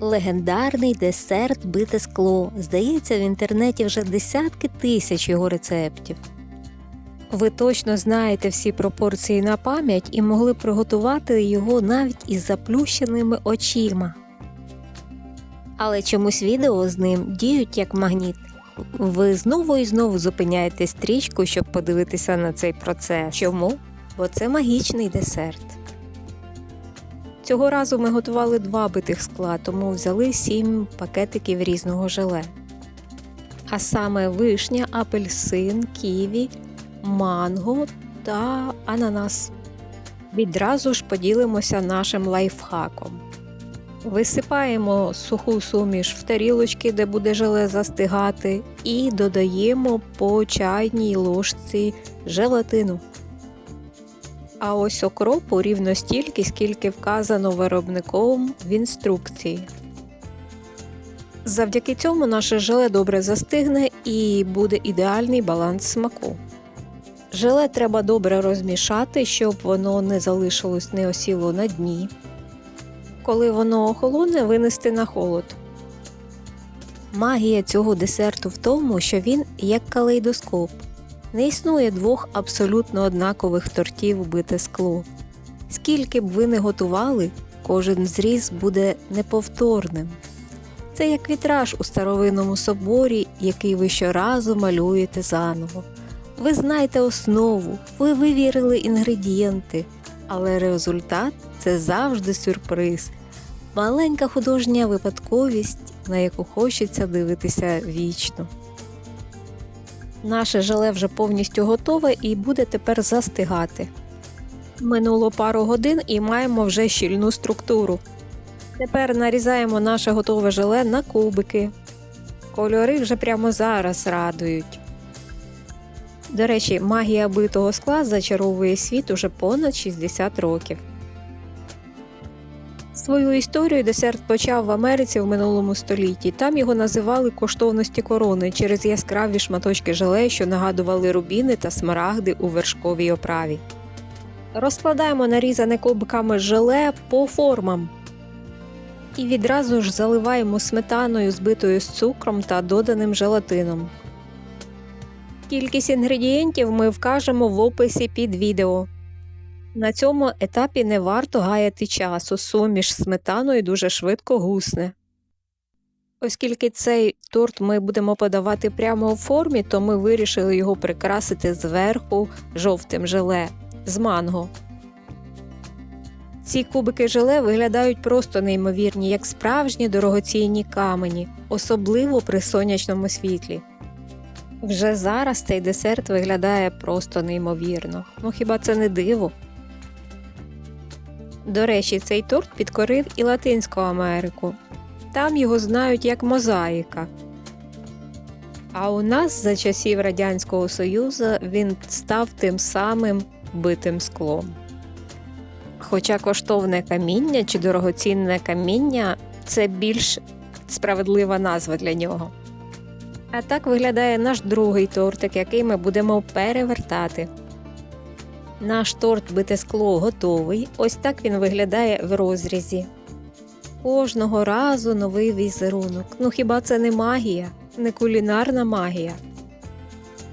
Легендарний десерт бите скло. Здається, в інтернеті вже десятки тисяч його рецептів. Ви точно знаєте всі пропорції на пам'ять і могли приготувати його навіть із заплющеними очима. Але чомусь відео з ним діють як магніт. Ви знову і знову зупиняєте стрічку, щоб подивитися на цей процес. Чому? Бо це магічний десерт. Цього разу ми готували два битих скла, тому взяли сім пакетиків різного желе. А саме вишня, апельсин, ківі, манго та ананас. Відразу ж поділимося нашим лайфхаком. Висипаємо суху суміш в тарілочки, де буде желе застигати, і додаємо по чайній ложці желатину. А ось окропу рівно стільки, скільки вказано виробником в інструкції. Завдяки цьому наше желе добре застигне і буде ідеальний баланс смаку. Желе треба добре розмішати, щоб воно не залишилось не осіло на дні. Коли воно охолоне, винести на холод. Магія цього десерту в тому, що він як калейдоскоп. Не існує двох абсолютно однакових тортів бите скло. Скільки б ви не готували, кожен зріз буде неповторним. Це як вітраж у старовинному соборі, який ви щоразу малюєте заново. Ви знаєте основу, ви вивірили інгредієнти, але результат це завжди сюрприз, маленька художня випадковість, на яку хочеться дивитися вічно. Наше желе вже повністю готове і буде тепер застигати. Минуло пару годин і маємо вже щільну структуру. Тепер нарізаємо наше готове желе на кубики. Кольори вже прямо зараз радують. До речі, магія битого скла зачаровує світ уже понад 60 років. Свою історію десерт почав в Америці в минулому столітті. Там його називали коштовності корони через яскраві шматочки желе, що нагадували рубіни та смарагди у вершковій оправі. Розкладаємо нарізане кубиками желе по формам. І відразу ж заливаємо сметаною, збитою з цукром та доданим желатином. Кількість інгредієнтів ми вкажемо в описі під відео. На цьому етапі не варто гаяти часу, суміш сметаною дуже швидко гусне. Оскільки цей торт ми будемо подавати прямо у формі, то ми вирішили його прикрасити зверху жовтим желе з манго. Ці кубики желе виглядають просто неймовірні, як справжні дорогоцінні камені, особливо при сонячному світлі. Вже зараз цей десерт виглядає просто неймовірно. Ну хіба це не диво? До речі, цей торт підкорив і Латинську Америку. Там його знають як мозаїка. А у нас за часів Радянського Союзу він став тим самим битим склом. Хоча коштовне каміння чи дорогоцінне каміння це більш справедлива назва для нього. А так виглядає наш другий тортик, який ми будемо перевертати. Наш торт бите скло готовий. Ось так він виглядає в розрізі. Кожного разу новий візерунок. Ну хіба це не магія, не кулінарна магія?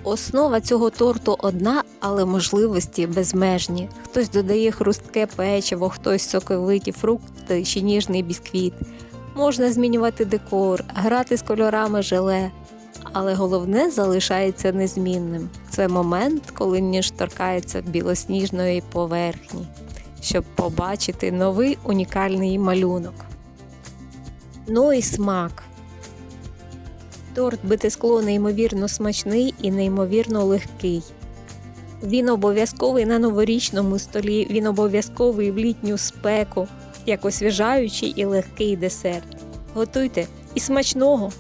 Основа цього торту одна, але можливості безмежні. Хтось додає хрустке печиво, хтось соковиті фрукти чи ніжний бісквіт. Можна змінювати декор, грати з кольорами желе. Але головне залишається незмінним. Це момент, коли ніж торкається білосніжної поверхні, щоб побачити новий унікальний малюнок. Ну і смак. Торт бите скло неймовірно смачний і неймовірно легкий. Він обов'язковий на новорічному столі, він обов'язковий в літню спеку, як освіжаючий і легкий десерт. Готуйте і смачного!